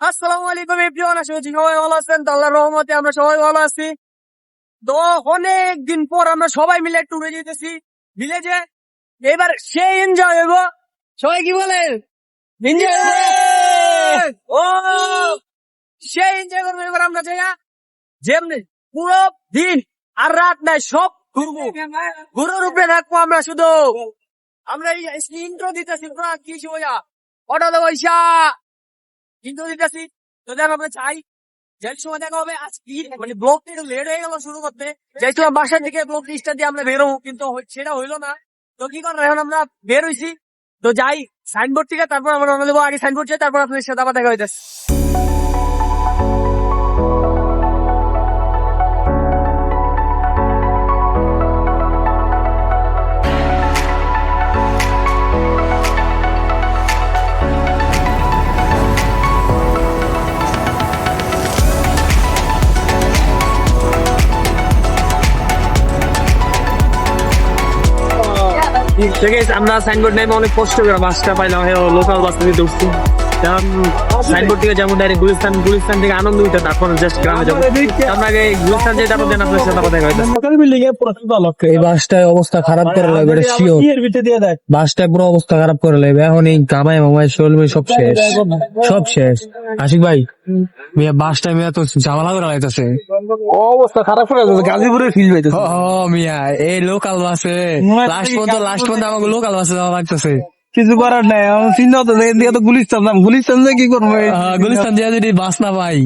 আসসালামু আলাইকুম এভরিওয়ান আশা করছি সবাই ভালো আছেন। আল্লাহর রহমতে আমরা সবাই ভালো আছি। তো অনেক দিন পর আমরা সবাই মিলে ট্যুরে যেতেছি। ভিলেজে এবার সে এনজয় হইব। সবাই কি বলে এনজয় ও! সে এনজয় করব। এবার আমরা জায়গা যেমনি পুরো দিন আর রাত নাই সব ঘুরবো। ঘুরোর উপরে থাকব আমরা শুধু। আমরা এই ইন্ট্রো দিতেছি কি সোজা অটো পয়সা ইন্ডাস্ট্রি দেখো আমরা চাই, যাই সময় দেখা হবে আজকে মানে ব্লগটা একটু লেট হয়ে গেল শুরু করতে। যাইছিলাম বাসার থেকে ব্লগ লিস্টটা দিয়ে আমরা বেরোবো, কিন্তু সেটা হইল না। তো কি করার এখন আমরা বের হইছি। তো যাই সাইনবোর্ড থেকে তারপর আমরা রওনা দেবো আগে সাইনবোর্ড যাই তারপর আপনাদের সাথে আবার দেখা হইতেছে। আমরা সাইনবোর্ড নেই অনেক কষ্ট করে বাসটা পাইলাম লোকাল বাস থেকে উঠছি সাইনবোর্ড থেকে যেমন ডাইরেক্ট গুলিস্তান গুলিস্তান থেকে আনন্দ উঠে তারপর জাস্ট গ্রামে যাব। আমরা গুলিস্তান যাই তারপর দেন আপনার সাথে আবার দেখা হইতেছে এই বাসটায় অবস্থা খারাপ করে লাগবে এটা শিওর বাসটায় পুরো অবস্থা খারাপ করে লাগবে এখন এই গামায় মামায় শোলমে সব শেষ। সব শেষ। আশিক ভাই মিয়া বাসটায় মিয়া তো ঝামেলা করে লাগতেছে অবস্থা খারাপ করে যাচ্ছে গাজীপুরের ফিল পাইতেছে ও মিয়া এই লোকাল বাসে লাস্ট পর্যন্ত লাস্ট পর্যন্ত আমাকে লোকাল বাসে যাওয়া লাগতেছে। কিছু করার নাই। আমার চিন্তা হতো যে এদিকে তো গুলিস্তান নাম গুলিস্তান যে কি করব? গুলিস্তান দিয়ে যদি বাস না পাই।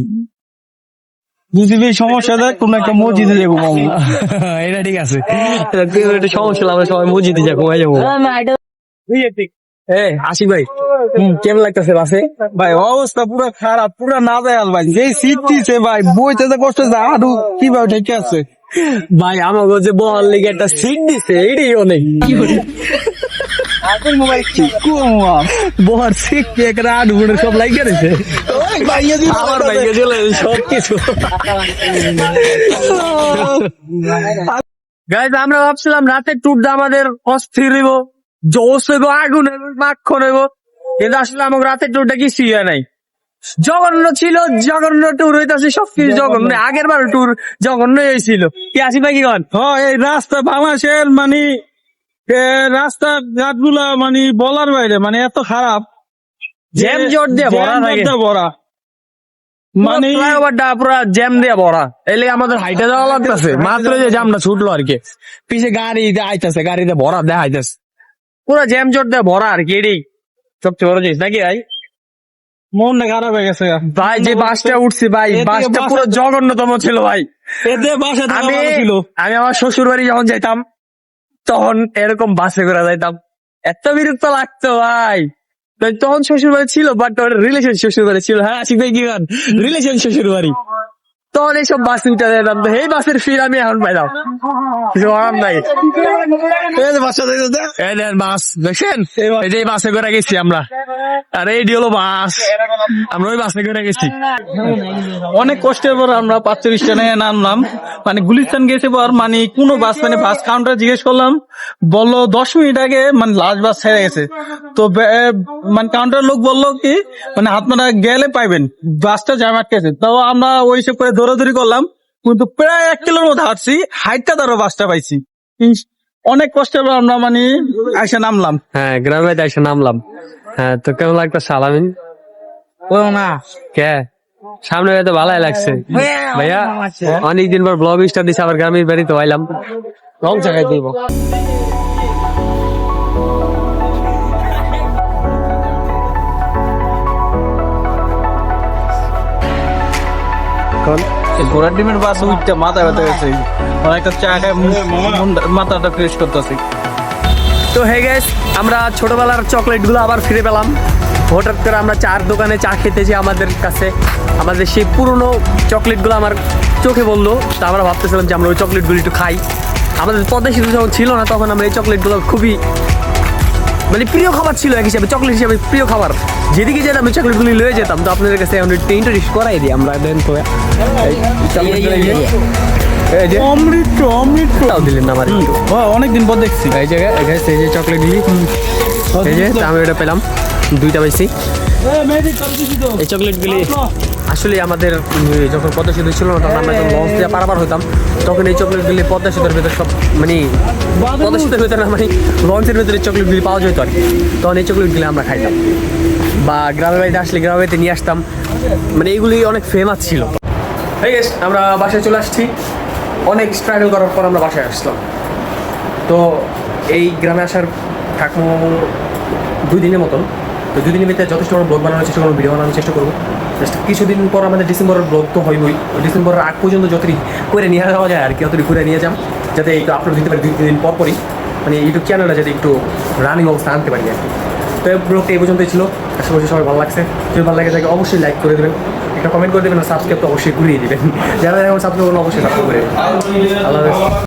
বুঝবি সমস্যা দেখ কোন একটা মসজিদে যাব মামু এটা ঠিক আছে। একটা সমস্যা আমরা সবাই মসজিদে যা ঘুমাই যাব। এ ভাই। হুম, কেমন লাগতেছে বাসে? ভাই অবস্থা পুরো খারাপ পুরো না যায় ভাই। যে সিট দিছে ভাই বইতে কষ্ট যা আরও কীভাবে ঠিক আছে? ভাই আমাকে যে বল লিগে একটা সিট দিছে এটাই অনেক। সব রয়েছে আমার ভাইকে চলে সব কিছু গাইজ আমরা ভাবছিলাম রাতের ট্যুরটা আমাদের অস্থির হইব জোশ হইব আগুন হইব মাখন হইব কিন্তু আসলে আমাকে রাতের ট্যুরটা কি সিয়া নাই। জঘন্য ছিল জঘন্য ট্যুর হইতাছে সবকিছু জঘন্য। আগের বার ট্যুর জঘন্য হয়েছিল কি আসি ভাই কি কন? হ্যাঁ এই রাস্তা বাংলাদেশের মানে। রাস্তা ঘাটগুলা মানে বলার বাইরে মানে এত খারাপ জ্যাম জট দিয়ে ভরা থাকে ভরা। মানে ফ্লাইওভারটা পুরো জ্যাম দিয়ে ভরা। এলে আমাদের হাইটে যাওয়া লাগতেছে। মাত্র যে জ্যামটা ছুটলো আর কি। পিছে আইতাছে গাড়িতে ভরা দেয়া আইতাছে পুরো জ্যাম জট দিয়ে ভরা আর কি এটাই সবচেয়ে বড় জিনিস নাকি ভাই? মনটা খারাপ হয়ে গেছে। ভাই যে বাসটা উঠছি ভাই বাসটা বাসে- পুরো জঘন্যতম ছিল ভাই। আমি আমি আমার শ্বশুর বাড়ি যখন যাইতাম তখন এরকম বাসে করা যাইতাম। এত বিরক্ত লাগতো ভাই। তখন শ্বশুর বাড়ি ছিল বাট ওর রিলেশন শ্বশুর বাড়ি ছিল হ্যাঁ আশিক ভাই কি রিলেশন শ্বশুর বাড়ি তখন এইসব বাস উঠে যেতাম তো এই বাসের ফির আমি এখন পাইলাম। কিছু আরাম নাই। এই বাসা দেন দেখছেন? এই যে বাসে করে গেছি আমরা। আর এই হলো বাস। আমরা ওই বাসে করে গেছি। অনেক কষ্টের পর আমরা পাঁচচল্লিশ টানে নামলাম। মানে গুলিস্তান গেছে পর মানে কোনো বাস মানে বাস কাউন্টার জিজ্ঞেস করলাম বলল দশ মিনিট আগে মানে লাস্ট বাস ছেড়ে গেছে। তো মানে কাউন্টার লোক বলল কি মানে আপনারা গেলে পাইবেন। বাসটা জ্যাম আটকেছে। তো আমরা ওই সব করে দৌড়াদৌড়ি করলাম কিন্তু প্রায় এক কিলোর মধ্যে হাঁটছি হাইটটা ধরো বাসটা পাইছি। অনেক কষ্টের পর আমরা মানে এসে নামলাম। হ্যাঁ গ্রামে এসে নামলাম। হ্যাঁ তো কেমন লাগতো সালামিন ও না কে? সামনে তো ভালোই লাগছে। ভাইয়া অনেকদিন পর ব্লগ স্টার দিছে আবার গ্রামের বাড়িতে আইলাম। রং জায়গায় দিব। ঘোড়ার ডিমের বাস উঠতে মাথা ব্যথা গেছে অনেকটা চা খায় মন- মাথাটা ফ্রেশ করতেছি। তো হে গেস আমরা ছোটবেলার চকলেটগুলো আবার ফিরে পেলাম। হঠাৎ করে আমরা চার দোকানে চা খেতেছি আমাদের কাছে। আমাদের সেই পুরনো চকলেটগুলো আমার চোখে বলল তা আমরা ভাবতেছিলাম যে আমরা ওই চকলেটগুলো একটু খাই। আমাদের পদ্মা সেতু যখন ছিল না, তখন আমরা এই চকলেটগুলো খুবই মানে প্রিয় খাবার ছিল এক হিসাবে চকলেট হিসাবে প্রিয় খাবার। যেদিকে যেতাম আমি চকলেট গুলি লয়ে যেতাম। তো আপনাদের কাছে ইন্ট্রোডিউস করাই দিই আমরা দেন তো। অমৃত অমৃত। তাও দিলেন না আমার অনেকদিন পর দেখছি। এই জায়গায় এই যে- এই যে চকলেট গুলি এই যে আমি এটা পেলাম। দুইটা পাইছি। এই চকলেটগুলি। আসলে আমাদের যখন পদ্মা সেতু ছিল না তখন আমরা যখন লঞ্চ দিয়ে পারাবার হতাম তখন এই চকলেট চকলেটগুলি পদ্মা সেতুর ভেতরে সব মানে পদ্মা সেতুর ভেতরে মানে লঞ্চের ভেতরে চকলেটগুলি পাওয়া যেত আর কি। তখন এই চকলেট চকলেটগুলি আমরা খাইতাম। বা গ্রামের বাড়িতে আসলে গ্রামের বাড়িতে নিয়ে আসতাম। মানে এইগুলি অনেক ফেমাস ছিল। আছে আমরা বাসায় চলে আসছি। অনেক স্ট্রাগল করার পর আমরা বাসায় আসলাম। তো এই গ্রামে আসার ঠাকুর দুই দিনের মতন। তো দুই দিনের ভিতরে যথেষ্ট আমরা ব্লগ বানানোর চেষ্টা করব ভিডিও বানানোর চেষ্টা করব। জাস্ট কিছুদিন পর আমাদের ডিসেম্বরের ব্লগ তো হইবই। ডিসেম্বরের আগ পর্যন্ত যতই করে নিয়ে যাওয়া যায়, আর কি, ততই করে নিয়ে যাম যাতে একটু আপলোড দিতে পারি দুই তিন দিন পর পরই। মানে ইউটিউব চ্যানেলটা যাতে একটু রানিং অবস্থা আনতে পারি, আর কি। তো এই ব্লগটা এই পর্যন্তই ছিল। আশা করছি সবাই ভালো লাগছে। যদি ভালো লাগে তাকে অবশ্যই লাইক করে দেবেন। একটা কমেন্ট করে দেবেন সাবস্ক্রাইব তো অবশ্যই ঘুরিয়ে দেবেন। যারা এখন সাবস্ক্রাইব করুন অবশ্যই সাবস্ক্রাইব করে আল্লাহ